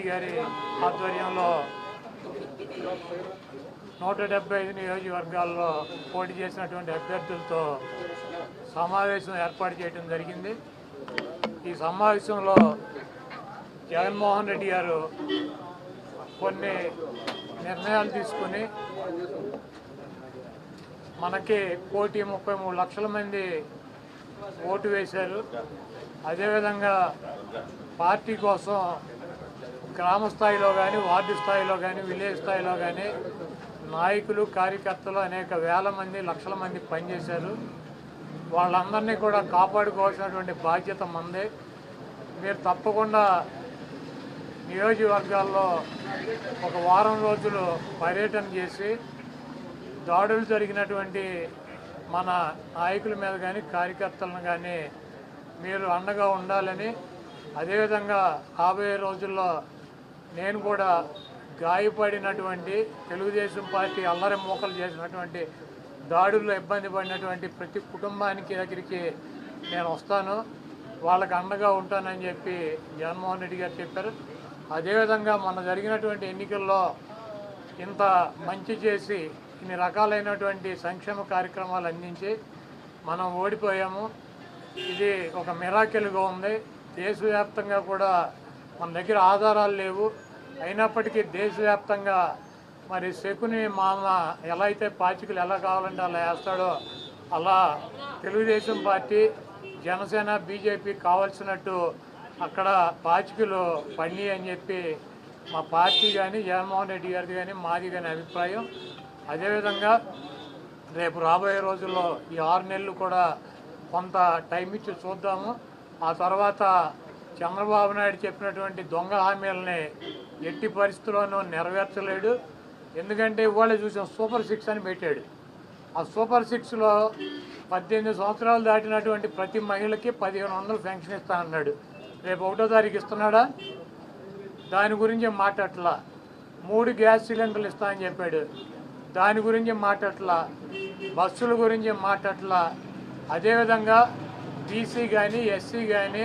రెడ్డి గారి ఆధ్వర్యంలో నూట డెబ్బై ఐదు నియోజకవర్గాల్లో పోటీ చేసినటువంటి అభ్యర్థులతో సమావేశం ఏర్పాటు చేయడం జరిగింది. ఈ సమావేశంలో జగన్మోహన్ రెడ్డి గారు కొన్ని నిర్ణయాలు తీసుకుని మనకి కోటి ముప్పై మూడు లక్షల మంది ఓటు వేశారు. అదేవిధంగా పార్టీ కోసం గ్రామ స్థాయిలో కానీ వార్డు స్థాయిలో కానీ విలేజ్ స్థాయిలో కానీ నాయకులు కార్యకర్తలు అనేక వేల మంది లక్షల మంది పనిచేశారు. వాళ్ళందరినీ కూడా కాపాడుకోవాల్సినటువంటి బాధ్యత మందే. మీరు తప్పకుండా నియోజకవర్గాల్లో ఒక వారం రోజులు పర్యటన చేసి దాడులు జరిగినటువంటి మన నాయకుల మీద కానీ కార్యకర్తలను కానీ మీరు అండగా ఉండాలని అదేవిధంగా రాబోయే రోజుల్లో నేను కూడా గాయపడినటువంటి తెలుగుదేశం పార్టీ అల్లరి మోకలు చేసినటువంటి దాడుల్లో ఇబ్బంది పడినటువంటి ప్రతి కుటుంబానికి దగ్గరికి నేను వస్తాను. వాళ్ళకి అండగా ఉంటానని చెప్పి జగన్మోహన్ రెడ్డి గారు చెప్పారు. అదేవిధంగా మొన్న జరిగినటువంటి ఎన్నికల్లో ఇంత మంచి చేసి ఇన్ని రకాలైనటువంటి సంక్షేమ కార్యక్రమాలు అందించి మనం ఓడిపోయాము. ఇది ఒక మిరాకిల్గా ఉంది. దేశవ్యాప్తంగా కూడా మన దగ్గర ఆధారాలు లేవు. అయినప్పటికీ దేశవ్యాప్తంగా మరి శకుని మామ ఎలా అయితే పాచికలు ఎలా కావాలంటే అలా వేస్తాడో అలా తెలుగుదేశం పార్టీ జనసేన బీజేపీ కావాల్సినట్టు అక్కడ పాచికలు పండి అని చెప్పి మా పార్టీ కానీ జగన్మోహన్ రెడ్డి గారిది కానీ మాది కానీ అభిప్రాయం. అదేవిధంగా రేపు రాబోయే రోజుల్లో ఈ ఆరు నెలలు కూడా కొంత టైం ఇచ్చి చూద్దాము. ఆ తర్వాత చంద్రబాబు నాయుడు చెప్పినటువంటి దొంగ హామీలని ఎట్టి పరిస్థితుల్లోనూ నెరవేర్చలేడు. ఎందుకంటే ఇవాళ చూసిన సూపర్ సిక్స్ అని పెట్టాడు. ఆ సూపర్ సిక్స్లో పద్దెనిమిది సంవత్సరాలు దాటినటువంటి ప్రతి మహిళకి పదిహేను వందలు పెన్షన్ ఇస్తానన్నాడు. రేపు ఒకటో తారీఖు ఇస్తున్నాడా? దాని గురించి మాట్లాడలా మూడు గ్యాస్ సిలిండర్లు ఇస్తా అని చెప్పాడు. దాని గురించి మాట్లాడలా బస్సుల గురించి మాట్లాడలా అదేవిధంగా బీసీ కానీ ఎస్సీ కానీ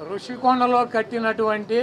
ఋషికొండలో కట్టినటువంటి